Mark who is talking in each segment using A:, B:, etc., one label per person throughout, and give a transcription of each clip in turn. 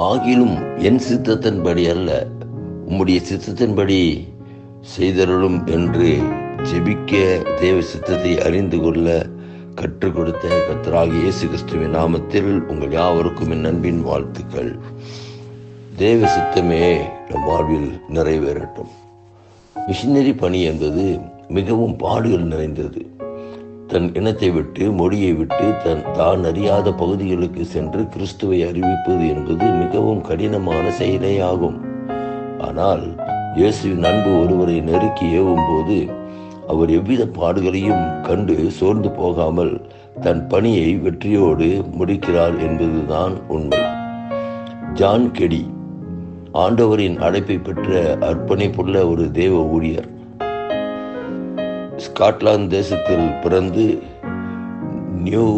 A: ஆகிலும் என் சித்தத்தின்படி அல்ல. உம்முடைய சித்தத்தின்படி செய்தருளும் என்று ஜெபிக்க தேவ சித்தத்தை அறிந்து கொள்ள கற்றுக் கொடுத்த கத்தராகி இயேசு கிறிஸ்துவின் நாமத்தில் உங்கள் யாவருக்கும் என் அன்பின் வாழ்த்துக்கள். தேவ சித்தமே நம் வாழ்வில் நிறைவேறட்டும். மிஷினரி பணி என்பது மிகவும் பாடுகள் நிறைந்தது. தன் இனத்தை விட்டு மொழியை விட்டு தன் தான் அறியாத பகுதிகளுக்கு சென்று கிறிஸ்துவை அறிவிப்பது என்பது மிகவும் கடினமான செயலே ஆகும் ஆனால் இயேசுவின் அன்பு ஒருவரை நெருக்கி ஏவும் போது அவர் எவ்வித பாடுகளையும் கண்டு சோர்ந்து போகாமல் தன் பணியை வெற்றியோடு முடிக்கிறார் என்பதுதான் உண்மை. ஜான் கெடி ஆண்டவரின் அழைப்பை பெற்ற அர்ப்பணிப்புள்ள ஒரு தேவ ஊழியர். ஸ்காட்லாந்து தேசத்தில் பிறந்து நியூ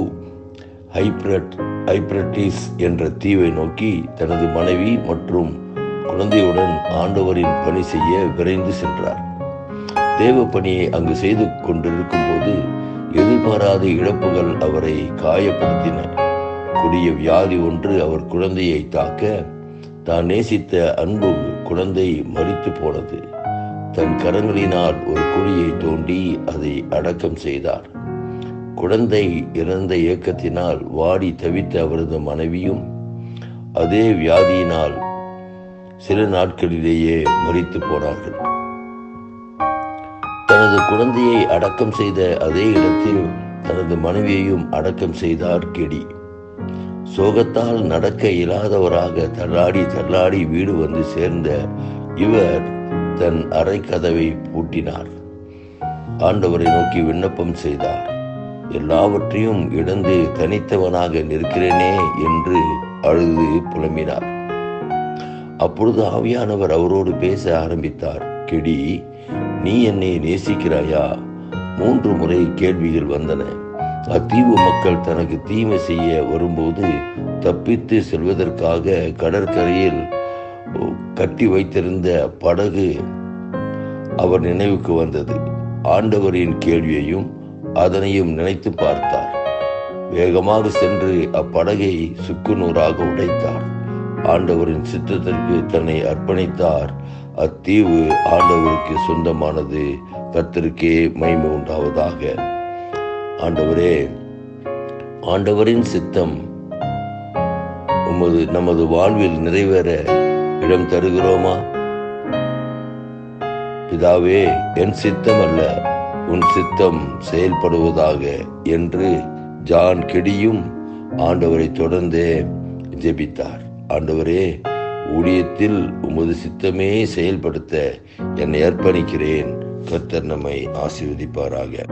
A: ஹைப்ரட் ஹைப்ரட்டிஸ் என்ற தீவை நோக்கி தனது மனைவி மற்றும் குழந்தையுடன் ஆண்டவரின் பணி செய்ய விரைந்து சென்றார். தேவ பணியை அங்கு செய்து கொண்டிருக்கும் போது எதிர்பாராத இழப்புகள் அவரை காயப்படுத்தின. கொடிய வியாதி ஒன்று அவர் குழந்தையை தாக்க தான் நேசித்த அன்பு குழந்தை மறித்து போனது. தன் கரங்களினால் ஒரு குழியை தோண்டி அதை அடக்கம் செய்தார். குழந்தை இறந்த இயக்கத்தினால் வாடி தவித்த அவரது மனைவியும் அதே வியாதியினால் சில நாட்களிலேயே மறித்து போனார்கள். தனது குழந்தையை அடக்கம் செய்த அதே இடத்தில் தனது மனைவியையும் அடக்கம் செய்தார் கெடி. சோகத்தால் நடக்க இயலாதவராக தள்ளாடி தள்ளாடி வீடு வந்து சேர்ந்த இவர் தன் அறை கதவை பூட்டினார். ஆண்டவரை நோக்கி விண்ணப்பம் செய்தார். எல்லாவற்றையும் இழந்து தனித்தவனாக நிற்கிறேனே என்று அழுது புலம்பினார். அப்பொழுது ஆவியானவர் அவரோடு பேச ஆரம்பித்தார். கெடி நீ என்னை நேசிக்கிறாயா? மூன்று முறை கேள்விகள் வந்தன. அத்தீவு மக்கள் தனக்கு தீமை செய்ய வரும்போது தப்பித்து செல்வதற்காக கடற்கரையில் கட்டி வைத்திருந்த படகு அவர் நினைவுக்கு வந்தது. ஆண்டவரின் கேள்வியையும் அதனையும் நினைத்து பார்த்தார். வேகமாக சென்று அப்படகை சுக்குநூறாக உடைத்தார். ஆண்டவரின் சித்தத்திற்கு தன்னை அர்ப்பணித்தார். அத்தீவு ஆண்டவருக்கு சொந்தமானது. கத்திற்கே மைமை உண்டாவதாக. ஆண்டவரே ஆண்டவரின் சித்தம் உமது நமது வாழ்வில் நிறைவேற இடம் தருகிறோமா? பிதாவே என் சித்தம் அல்ல உன் சித்தம் செயல்படுவதாக என்று ஜான் கெடியும் ஆண்டவரை தொடர்ந்தே ஜெபித்தார். ஆண்டவரே ஊழியத்தில் உமது சித்தமே செயல்படுத்த என்னை அர்ப்பணிக்கிறேன். கர்த்தர் நம்மை ஆசீர்வதிப்பாராக.